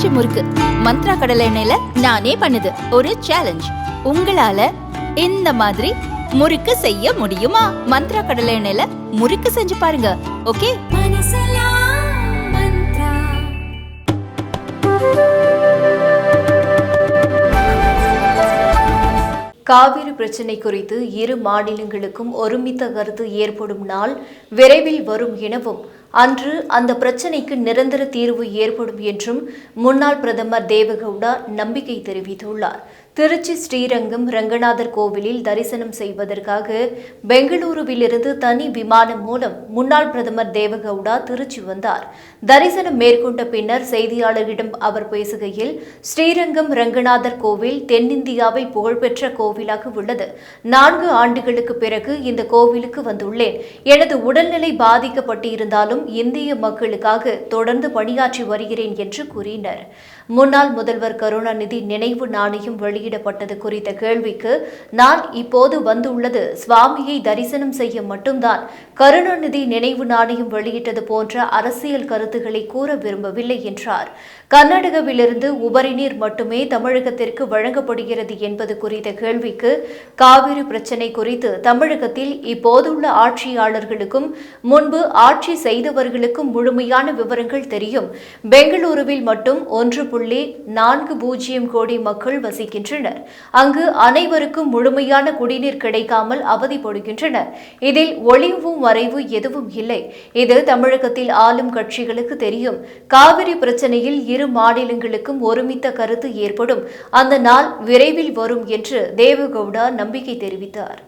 பஞ்சு முறுக்கு. மந்த்ரா கடலை எண்ணெயில நானே பண்ணுது. ஒரு சேலஞ்ச் உங்களால இந்த மாதிரி முறுக்கு செய்ய முடியுமா? மந்த்ரா கடலை எண்ணெயில முறுக்கு செஞ்சு பாருங்க. ஓகே? காவிரி பிரச்சினை குறித்து இரு மாநிலங்களுக்கும் ஒருமித்த கருத்து ஏற்படும் நாள் விரைவில் வரும் எனவும் அன்று அந்த பிரச்சினைக்கு நிரந்தர தீர்வு ஏற்படும் என்றும் முன்னாள் பிரதமர் தேவகவுடா நம்பிக்கை தெரிவித்துள்ளார். திருச்சி ஸ்ரீரங்கம் ரங்கநாதர் கோவிலில் தரிசனம் செய்வதற்காக பெங்களூருவிலிருந்து தனி விமானம் மூலம் முன்னாள் பிரதமர் தேவகவுடா திருச்சி வந்தார். தரிசனம் மேற்கொண்ட பின்னர் செய்தியாளர்களிடம் அவர் பேசுகையில் ஸ்ரீரங்கம் ரங்கநாதர் கோவில் தென்னிந்தியாவை புகழ்பெற்ற கோவிலாக உள்ளது. நான்கு ஆண்டுகளுக்கு பிறகு இந்த கோவிலுக்கு வந்துள்ளேன். எனது உடல்நிலை பாதிக்கப்பட்டிருந்தாலும் இந்திய மக்களுக்காக தொடர்ந்து பணியாற்றி வருகிறேன் என்று கூறினர். முன்னாள் முதல்வர் கருணாநிதி நினைவு நாணயம் வெளியிடப்பட்டது குறித்த கேள்விக்கு நான் இப்போது வந்துள்ளது சுவாமியை தரிசனம் செய்ய மட்டும்தான். கருணாநிதி நினைவு நாணயம் வெளியிட்டது போன்ற அரசியல் கருத்துக்களை கூற விரும்பவில்லை என்றார். கர்நாடகவிலிருந்து உபரி நீர் மட்டுமே தமிழகத்திற்கு வழங்கப்படுகிறது என்பது குறித்த கேள்விக்கு காவிரி பிரச்சினை குறித்து தமிழகத்தில் இப்போதுள்ள ஆட்சியாளர்களுக்கும் முன்பு ஆட்சி செய்தவர்களுக்கும் முழுமையான விவரங்கள் தெரியும். பெங்களூருவில் மட்டும் ஒன்று புள்ளி நான்கு பூஜ்ஜியம் கோடி மக்கள் வசிக்கின்றனர். அங்கு அனைவருக்கும் முழுமையான குடிநீர் கிடைக்காமல் அவதிப்படுகின்றனர். இதில் ஒளிவு மறைவு எதுவும் இல்லை. இது தமிழகத்தில் ஆளும் கட்சிகளுக்கு தெரியும். காவிரி பிரச்சனையில் இரு மாநிலங்களுக்கும் ஒருமித்த கருத்து ஏற்படும். அந்த நாள் விரைவில் வரும் என்று தேவகவுடா நம்பிக்கை தெரிவித்தார்.